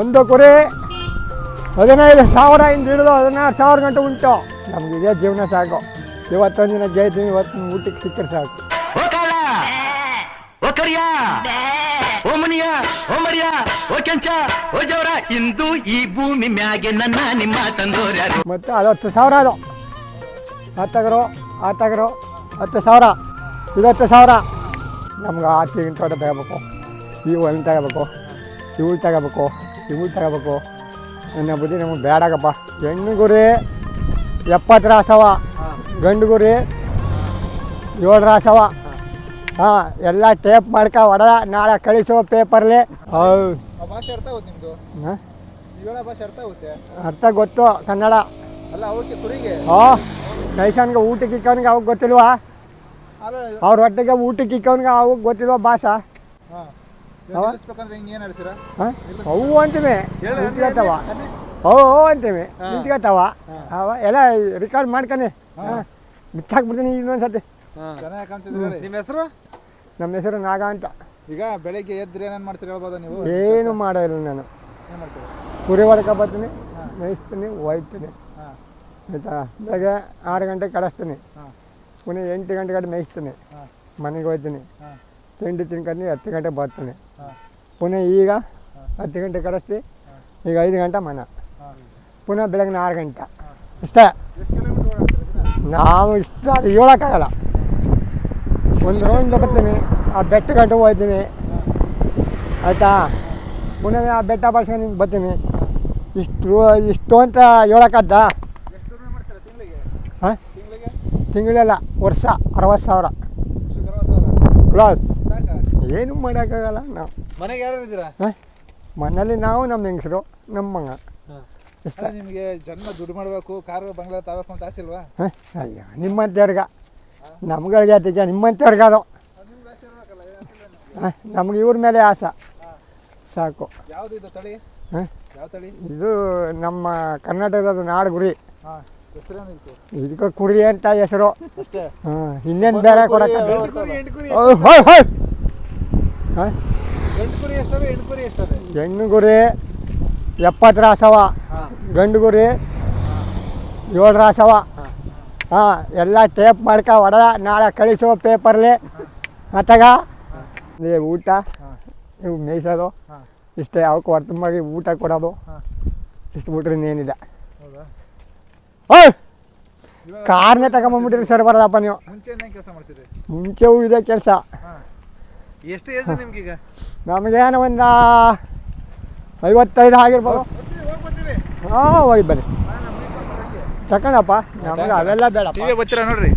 ಒಂದು ಕುರಿ ಹದಿನೈದು ಸಾವಿರ ಇಂದ ಹಿಡಿದು ಹದಿನಾರು ಸಾವಿರ ಗಂಟೆ ಉಂಟು. ನಮ್ಗೆ ಇದೇ ಜೀವನ ಸಾಕು. ಇವತ್ತೊಂದು ದಿನ ಜೈತೀನಿ ಇವತ್ತು ಊಟಕ್ಕೆ ಸಿಕ್ಕರೆ ಸಾಕು. ಇಂದು ಈ ಭೂಮಿ ಮ್ಯಾಗೆ ನನ್ನ ನಿಮ್ಮ ತಂದೋರ್ಯಾರು. ಮತ್ತೆ ಅದು ಹತ್ತು ಸಾವಿರ ಅದು. ಹತ್ತಗರು ಆತಗರು ಹತ್ತು ಸಾವಿರ ಇದು ಹತ್ತು ಸಾವಿರ. ನಮ್ಗೆ ಆ ತೆಂಗಿನ ತೋಟ ತಗೋಬೇಕು. ಈ ಹೊಲ ತಗೋಬೇಕು ಇವು ತಗೋಬೇಕು. ಇವು ತಗೋಬೇಕು ನನ್ನ ಬುದ್ಧಿ ನಮಗೆ ಬೇಡಾಗಪ್ಪ ಹೆಣ್ಣು ಗುರಿ ಎಪ್ಪತ್ತು ರಾಸವ ಗಂಡು ಗುರಿ ಏಳು ರಾಸವ ಹಾಂ ಎಲ್ಲ ಟೇಪ್ ಮಾಡ್ಕ ಹೊಡೆದ ನಾಳೆ ಕಳಿಸುವ ಪೇಪರ್ಲಿ. ಭಾಷೆ ಅರ್ಥ ಆಗುತ್ತೆ ನಿಮ್ಮದು ಹಾಂ? ಭಾಷೆ ಅರ್ಥ ಆಗುತ್ತೆ? ಅರ್ಥ ಗೊತ್ತು ಕನ್ನಡ. ಅಲ್ಲ ಅವಕ್ಕೆ ಕುರಿಗೆ. ಹಾಂ ನೈಸನ್ಗೆ ಊಟಕ್ಕೆ ಇಕ್ಕವನಿಗೆ ಅವಾಗ ಗೊತ್ತಿಲ್ವಾ? ಅವ್ರ ಹೊಟ್ಟೆಗೆ ಊಟಕ್ಕೆ ಇಕ್ಕವನಿಗೆ ಅವಾಗ ಗೊತ್ತಿಲ್ವಾ ಭಾಷಾ? ಹಾಂ. ಅವ? ಅಂತೀವಿ ನಿಂತ್ಕೊತಾವ ಅವು ಅಂತೀವಿ ನಿಂತ್ಕೊತಾವ ಅವ ಎಲ್ಲ ರೆಕಾರ್ಡ್ ಮಾಡ್ಕಣಿ. ಬಿಚ್ಚಾಕ್ಬಿಡ್ತೀನಿ ಇನ್ನೊಂದ್ಸತಿ. ನಿಮ್ಮ ಹೆಸರು? ನಮ್ಮ ಹೆಸರು ನಾಗ ಅಂತ. ಈಗ ಬೆಳಿಗ್ಗೆ ಎದ್ರೆ ಏನೇನು ಮಾಡ್ತೀರಿ ಹೇಳ್ಬೋದಾ ನೀವು? ಏನು ಮಾಡೋಲ್ಲ ನಾನು. ಕುರಿ ಹೊಡ್ಕ ಬರ್ತೀನಿ ಮೇಯಿಸ್ತೀನಿ ಒಯ್ತೀನಿ. ಆಯ್ತಾ? ಬೆಳಗ್ಗೆ ಆರು ಗಂಟೆಗೆ ಕಳಿಸ್ತೀನಿ. ಪುನಃ ಎಂಟು ಗಂಟೆ ಕಡೆ ಮೇಯಿಸ್ತೀನಿ. ಮನೆಗೆ ಹೋಗ್ತೀನಿ. ತಿಂಡಿ ತಿನ್ಕೊಂಡು ಹತ್ತು ಗಂಟೆ ಬರ್ತೀನಿ. ಪುನಃ ಈಗ ಹತ್ತು ಗಂಟೆ ಕಳಿಸ್ತಿ ಈಗ ಐದು ಗಂಟೆ ಮನೆ. ಪುನಃ ಬೆಳಗ್ಗೆ ಆರು ಗಂಟೆ. ಇಷ್ಟೇ? ನಾವು ಇಷ್ಟ ಅದು ಹೇಳೋಕ್ಕಾಗಲ್ಲ. ಒಂದು ರೌಂಡ್ ಬರ್ತೀನಿ ಆ ಬೆಟ್ಟ ಗಂಟೆ ಹೋಗ್ತೀನಿ. ಆಯಿತಾ? ಪುನಃ ಆ ಬೆಟ್ಟ ಬರ್ಸ್ಕೊಂಡು ಬರ್ತೀನಿ. ಇಷ್ಟು ಇಷ್ಟು ಅಂತ ಹೇಳೋಕ್ಕದ್ದ ಎಷ್ಟು ದುಡಿಮೆ ಮಾಡ್ತೀರಾ ತಿಂಗಳಿಗೆ? ಹಾಂ? ತಿಂಗಳಿಗೆ? ತಿಂಗಳೆಲ್ಲ ವರ್ಷ ಅರವತ್ತು ಸಾವಿರ. ಕ್ಲಾಸ್ ಏನು ಮಾಡೋಕ್ಕಾಗಲ್ಲ ನಾವು. ಮನೆಗೆ ಯಾರು ಇದ್ದೀರಾ? ಮನೇಲಿ ನಾವು ನಮ್ಮ ಹೆಂಗಸರು ನಮ್ಮ ಮಗ ಇಷ್ಟ ನಿಮಗೆ ಜನ್ಮ ದುಡ್ಡು ಮಾಡಬೇಕು ಕಾರು ಬಂಗ್ಲಾ ತಾಬೇಕು ಅಂತ ಆಸೆ ಇಲ್ವಾ? ಅಯ್ಯ ನಿಮ್ಮಂಥವ್ರಿಗೆ. ನಮ್ಗಳಿಗೆ ಅದಕ್ಕೆ ನಿಮ್ಮಂಥವ್ರಿಗೆ ಅದು. ನಿಮ್ಗೆ ಇವ್ರ ಮೇಲೆ ಆಸೆ. ಸಾಕು. ಯಾವುದು ಇದು ತಳಿ? ಹಾಂ ಯಾವ ತಳಿ? ಇದು ನಮ್ಮ ಕರ್ನಾಟಕದ ನಾಡು ಗುರಿ ಇದಕ್ಕೆ? ಕುರಿ ಅಂತ ಹೆಸರು. ಹಾಂ ಇನ್ನೇನು ಬೇರೆ ಕೊಡಕ್ಕೆ ಹಾಂ? ಹೆಣ್ಣು ಗುರಿ ಎಪ್ಪತ್ತು ರಾಸವ ಗಂಡು ಗುರಿ ಏಳು ರಾಸವ ಹಾಂ ಎಲ್ಲ ಟೇಪ್ ಮಾಡ್ಕ ಒಡ ನಾಳೆ ಕಳಿಸುವ ಪೇಪರ್ಲಿ ಮತ್ತಾಗ? ನೀ ಊಟ? ನೀವು ಇವು ಮೇಯ್ಸೋದು? ಇಷ್ಟೇ ಅವಕ್ಕೆ ಹೊರ್ತಂಬಾಗಿ ಊಟ ಕೊಡೋದು. ಇಷ್ಟು ಬಿಟ್ರೆ ಇನ್ನೇನಿಲ್ಲ. ಕಾರ್ನೇ ತಗೊಂಬಂದ್ಬಿಟ್ರಿ ಸರ್ ಬರೋದಪ್ಪ ನೀವು. ಮುಂಚೆವೂ ಇದೆ ಕೆಲಸ. ಎಷ್ಟು ಏಜ್ ನಿಮ್ಗೀಗ? ನಮಗೇನು ಒಂದು ಐವತ್ತೈದು ಆಗಿರ್ಬೋದು. ಹಾಂ ಹೋಗಿ ಬನ್ನಿ. ತಕೊಂಡಪ್ಪ ನಮಗೆ ಅವೆಲ್ಲ ಬೇಡಪ್ಪ. ಬರ್ತೀರಾ ನೋಡ್ರಿ?